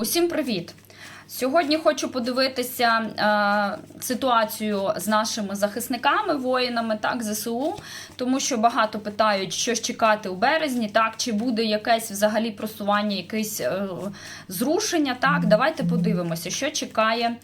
Усім привіт! Сьогодні хочу подивитися е, ситуацію з нашими захисниками, воїнами, так, ЗСУ, тому що багато питають, що ж чекати у березні, так, чи буде якесь взагалі просування, якесь е, зрушення. Так, давайте подивимося, що чекає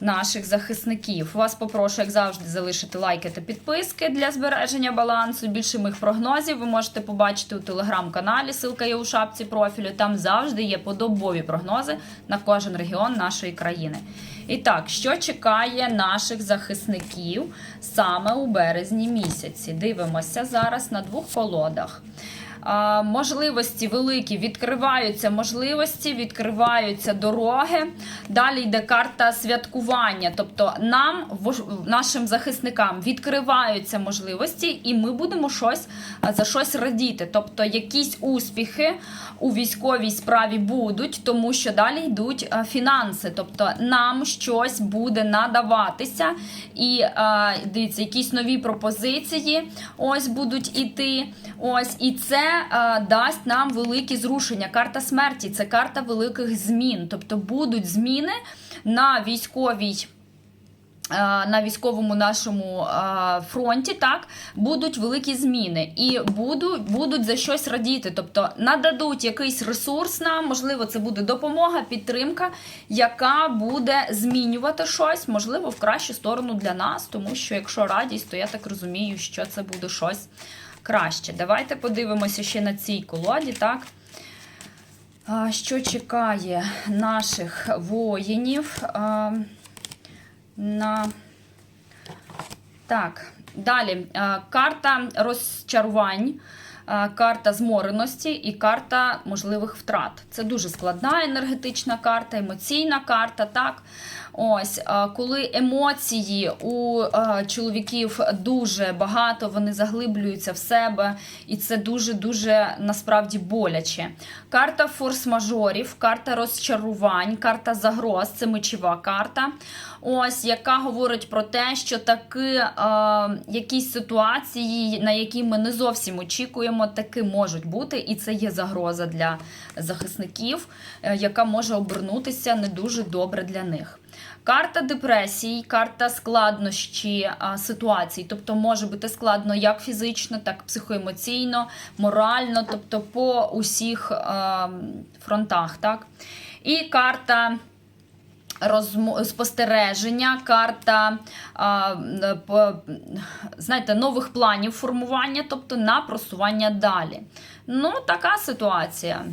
наших захисників. Вас попрошу, як завжди, залишити лайки та підписки для збереження балансу. Більше моїх прогнозів ви можете побачити у телеграм-каналі. Ссылка є у шапці профілю. Там завжди є подобові прогнози на кожен регіон нашої країни. І так, що чекає наших захисників саме у березні місяці? Дивимося зараз на двох колодах. Можливості великі відкриваються можливості, відкриваються дороги. Далі йде карта святкування. Тобто нам, нашим захисникам, відкриваються можливості, і ми будемо щось за щось радіти. Тобто, якісь успіхи у військовій справі будуть, тому що далі йдуть фінанси. Тобто нам щось буде надаватися. І дивіться, якісь нові пропозиції ось будуть іти. Ось, і це дасть нам великі зрушення. Карта смерті це карта великих змін. Тобто будуть зміни на військовій. е, На військовому нашому е, фронті так будуть великі зміни, і буду, будуть за щось радіти. Тобто нададуть якийсь ресурс нам, можливо, це буде допомога, підтримка, яка буде змінювати щось, можливо, в кращу сторону для нас. Тому що якщо радість, то я так розумію, що це буде щось краще. Давайте подивимося ще на цій колоді, так? Що чекає наших воїнів на. Так, далі. Карта розчарувань. А, Карта змореності і карта можливих втрат. Це дуже складна енергетична карта, емоційна карта. Так, ось коли емоції у чоловіків дуже багато, вони заглиблюються в себе, і це дуже дуже насправді боляче. Карта форс-мажорів, карта розчарувань, карта загроз це мечова карта. Ось яка говорить про те, що таки е, якісь ситуації, на які ми не зовсім очікуємо, таки можуть бути, і це є загроза для захисників, е, яка може обернутися не дуже добре для них. Карта депресії, карта складнощі а, ситуацій, тобто може бути складно як фізично, так і психоемоційно, морально, тобто по усіх фронтах. Так? І карта розмо... спостереження, карта а, по, знаєте, нових планів формування, тобто на просування далі. Ну, така ситуація.